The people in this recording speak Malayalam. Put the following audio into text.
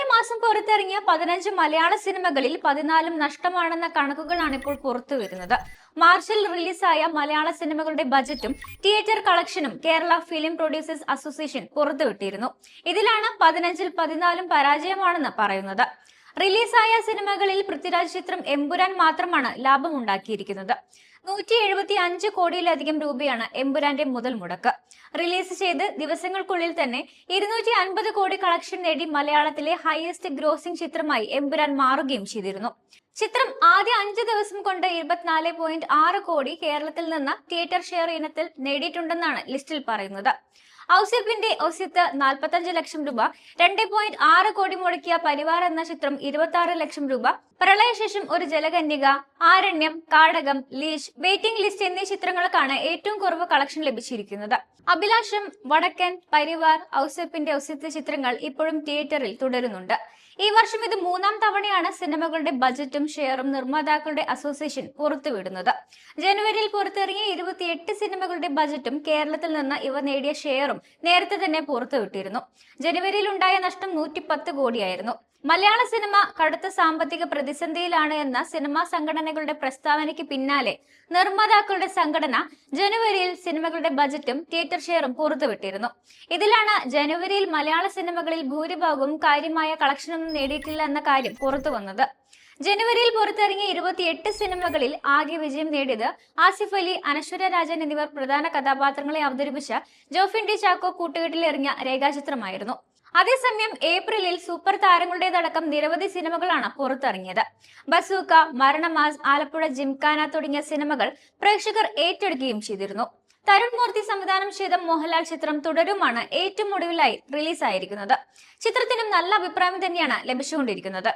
കഴിഞ്ഞ മാസം പുറത്തിറങ്ങിയ പതിനഞ്ച് മലയാള സിനിമകളിൽ പതിനാലും നഷ്ടമാണെന്ന കണക്കുകളാണ് ഇപ്പോൾ പുറത്തു വരുന്നത്. മാർച്ചിൽ റിലീസായ മലയാള സിനിമകളുടെ ബജറ്റും തിയേറ്റർ കളക്ഷനും കേരള ഫിലിം പ്രൊഡ്യൂസേഴ്സ് അസോസിയേഷൻ പുറത്തുവിട്ടിരുന്നു. ഇതിലാണ് പതിനഞ്ചിൽ പതിനാലും പരാജയമാണെന്ന് പറയുന്നത്. റിലീസായ സിനിമകളിൽ പൃഥ്വിരാജ് ചിത്രം എമ്പുരാൻ മാത്രമാണ് ലാഭമുണ്ടാക്കിയിരിക്കുന്നത്. നൂറ്റി എഴുപത്തി അഞ്ച് കോടിയിലധികം രൂപയാണ് എമ്പുരാന്റെ മുതൽ മുടക്ക്. റിലീസ് ചെയ്ത് ദിവസങ്ങൾക്കുള്ളിൽ തന്നെ ഇരുന്നൂറ്റി അൻപത് കോടി കളക്ഷൻ നേടി മലയാളത്തിലെ ഹയസ്റ്റ് ഗ്രോസിംഗ് ചിത്രമായി എമ്പുരാൻ മാറുകയും ചെയ്തിരുന്നു. ചിത്രം ആദ്യ അഞ്ച് ദിവസം കൊണ്ട് ഇരുപത്തിനാല് പോയിന്റ് ആറ് കോടി കേരളത്തിൽ നിന്ന് തിയേറ്റർ ഷെയർ ഇനത്തിൽ നേടിയിട്ടുണ്ടെന്നാണ് ലിസ്റ്റിൽ പറയുന്നത്. ഔസിപ്പിന്റെ ഒസ്യത്ത് നാൽപ്പത്തഞ്ച് ലക്ഷം രൂപ രണ്ട് പോയിന്റ് ആറ് കോടി മുടക്കിയ പരിവാർ എന്ന ചിത്രം ഇരുപത്തി ആറ് ലക്ഷം രൂപ. പ്രളയശേഷം ഒരു ജലകന്യക ആരണ്യം കാടകം ലീഷ് വെയിറ്റിംഗ് ലിസ്റ്റ് എന്നീ ചിത്രങ്ങൾക്കാണ് ഏറ്റവും കുറവ് കളക്ഷൻ ലഭിച്ചിരിക്കുന്നത്. അഭിലാഷം വടക്കൻ പരിവാർ ഔസേപ്പിന്റെ ഔസേപ്പ് ചിത്രങ്ങൾ ഇപ്പോഴും തിയേറ്ററിൽ തുടരുന്നുണ്ട്. ഈ വർഷം ഇത് മൂന്നാം തവണയാണ് സിനിമകളുടെ ബജറ്റും ഷെയറും നിർമ്മാതാക്കളുടെ അസോസിയേഷൻ പുറത്തുവിടുന്നത്. ജനുവരിയിൽ പുറത്തിറങ്ങിയ ഇരുപത്തിയെട്ട് സിനിമകളുടെ ബജറ്റും കേരളത്തിൽ നിന്ന് ഇവ നേടിയ ഷെയറും നേരത്തെ തന്നെ പുറത്തുവിട്ടിരുന്നു ജനുവരിയിൽ ഉണ്ടായ നഷ്ടം നൂറ്റി പത്ത് കോടിയായിരുന്നു. മലയാള സിനിമ കടുത്ത സാമ്പത്തിക പ്രതിസന്ധിയിലാണ് എന്ന സിനിമാ സംഘടനകളുടെ പ്രസ്താവനയ്ക്ക് പിന്നാലെ നിർമ്മാതാക്കളുടെ സംഘടന ജനുവരിയിൽ സിനിമകളുടെ ബജറ്റും തിയേറ്റർ ഷെയറും പുറത്തുവിട്ടിരുന്നു ഇതിലാണ് ജനുവരിയിൽ മലയാള സിനിമകളിൽ ഭൂരിഭാഗവും കാര്യമായ കളക്ഷനൊന്നും നേടിയിട്ടില്ല എന്ന കാര്യം പുറത്തു വന്നത്. ജനുവരിയിൽ പുറത്തിറങ്ങിയ ഇരുപത്തിയെട്ട് സിനിമകളിൽ ആകെ വിജയം നേടിയത് ആസിഫ് അലി അനശ്വര രാജൻ എന്നിവർ പ്രധാന കഥാപാത്രങ്ങളെ അവതരിപ്പിച്ച ജോഫിൻ ഡി ചാക്കോ കൂട്ടുകെട്ടിലെറിഞ്ഞ രേഖാചിത്രമായിരുന്നു. അതേസമയം ഏപ്രിലിൽ സൂപ്പർ താരങ്ങളുടേതടക്കം നിരവധി സിനിമകളാണ് പുറത്തിറങ്ങിയത്. ബസൂക്ക മരണമാസ് ആലപ്പുഴ ജിംഖാന തുടങ്ങിയ സിനിമകൾ പ്രേക്ഷകർ ഏറ്റെടുക്കുകയും ചെയ്തിരുന്നു. തരുൺ മൂർത്തി സംവിധാനം ചെയ്ത മോഹൻലാൽ ചിത്രം തുടരുമാണ് ഏറ്റവും ഒടുവിലായി റിലീസായിരിക്കുന്നത്. ചിത്രത്തിനും നല്ല അഭിപ്രായം തന്നെയാണ് ലഭിച്ചുകൊണ്ടിരിക്കുന്നത്.